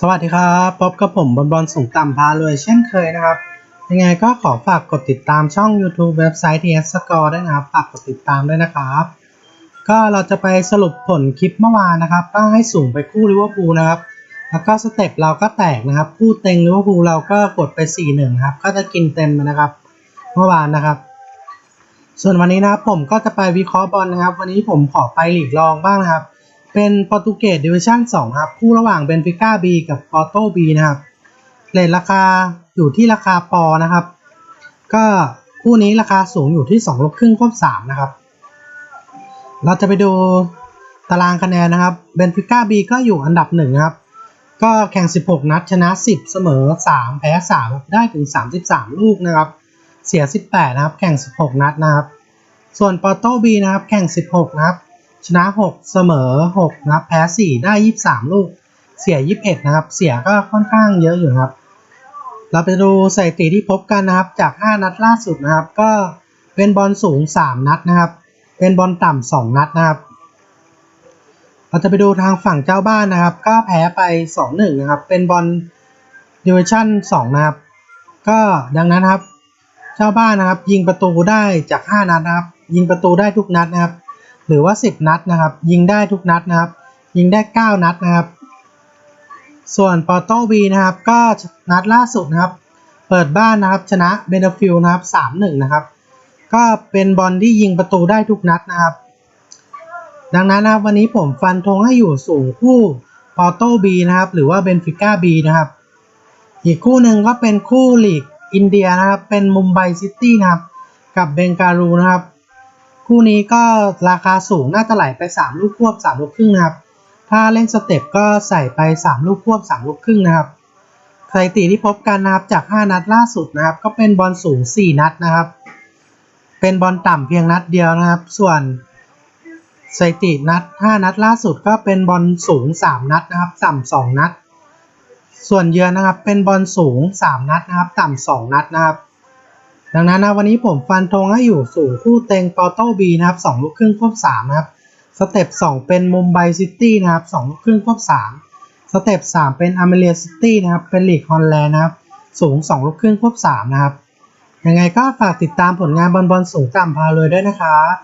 สวัสดีครับพบกับผมบอลบอลสูงต่ำพาเลยเช่นเคยนะครับ ยังไงก็ขอฝากกดติดตามช่อง YouTube เว็บไซต์ TS Score ด้วยนะครับ ฝากกดติดตามด้วยนะครับ ก็เราจะไปสรุปผลคลิปเมื่อวานนะครับ ก็ให้สูงไปคู่ลิเวอร์พูลนะครับ แล้วก็สเต็ปเราก็แตกนะครับ คู่เต็งลิเวอร์พูลเราก็กดไป 4-1ครับ ก็จะกินเต็มนะครับ เมื่อวานนะครับ ส่วนวันนี้นะครับผมก็จะไปวิเคราะห์บอลนะครับ วันนี้ผมขอไปหลีกรองบ้างนะครับ เป็นโปรตุเกสดิวิชั่น2ครับ คู่ระหว่างเบนฟิก้าบีกับปอร์โตบีนะครับเรทราคาอยู่ที่ราคาปอนะครับ ก็คู่นี้ราคาสูงอยู่ที่2ลบครึ่งควบ3นะครับ เราจะไปดูตารางคะแนนนะครับเบนฟิก้าบีก็อยู่อันดับ1นะครับ ก็แข่ง 16 นัดชนะ 10 เสมอ 3 แพ้ 3 ได้ถึง 33 ลูกนะครับ เสีย 18 นะครับ แข่ง 16 นัดนะครับ ส่วนปอร์โตบีนะครับ แข่ง 16 นะครับ ชนะ 6 เสมอ6นะครับแพ้ 4 ได้ 23 ลูก เสีย 21 นะครับ เสียก็ค่อนข้างเยอะอยู่ครับ เราไปดูสถิติที่พบกันนะครับ จาก 5 นัดล่าสุดนะครับ ก็เป็นบอลสูง 3 นัดนะครับ เป็นบอลต่ำ 2 นัดนะครับ เราจะไปดูทางฝั่งเจ้าบ้านนะครับ ก็แพ้ไป 2-1 นะครับ เป็นบอลดิวิชั่น 2 นะครับ ก็ดังนั้นครับ เจ้าบ้านนะครับ ยิงประตูได้จาก 5 นัดนะครับ ยิงประตูได้ทุกนัดนะครับ หรือว่า 10 นัดนะครับ ยิงได้ทุกนัดนะครับ ยิงได้ 9 นัดนะครับ ส่วนปอร์โตวีนะครับ ก็นัดล่าสุดนะครับ เปิดบ้านนะครับชนะเบนฟิลนะครับ3-1 นะครับ ก็เป็นบอลที่ยิงประตูได้ทุกนัดนะครับ ดังนั้นนะครับวันนี้ผมฟันธงให้อยู่สูงคู่ปอร์โตบีนะครับ หรือว่าเบนฟิก้าบีนะครับ อีกคู่หนึ่งก็เป็นคู่ลีกอินเดียนะครับ เป็นมุมไบซิตี้นะครับ กับเบงการูนะครับ คู่นี้ก็ราคาสูงน่าจะไหลไป 3 ลูกควบ 3 ลูกครึ่งนะครับ ถ้าเล่นสเต็ปก็ใส่ไป 3 ลูกควบ 3 ลูกครึ่งนะครับสถิติที่พบกันนะครับจาก 5 นัดล่าสุดนะครับ ก็เป็นบอลสูง 4 นัดนะครับ เป็นบอลต่ำเพียงนัดเดียวนะครับ ส่วนสถิตินัด 5 นัดล่าสุดก็เป็นบอลสูง 3 นัดนะครับ ต่ำ2นัด ส่วนเยือนนะครับเป็นบอลสูง 3 นัดนะครับ ต่ำ2นัดนะครับ ดังนั้นนะวันนี้ผมฟันธงให้อยู่สู่คู่เต็งปอโต้บีนะครับ2ลูกครึ่งควบ3นะครับสเต็ป2เป็นมุมไบซิตี้นะครับ2ลูกครึ่งควบ3สเต็ป3เป็นอเมเรียซิตี้นะครับเป็นลีกฮอลแลนด์นะครับสูง2ลูกครึ่งควบ3นะครับยังไงก็ฝากติดตามผลงานบอลบอลสูงต่ำพาเลยด้วยนะครับ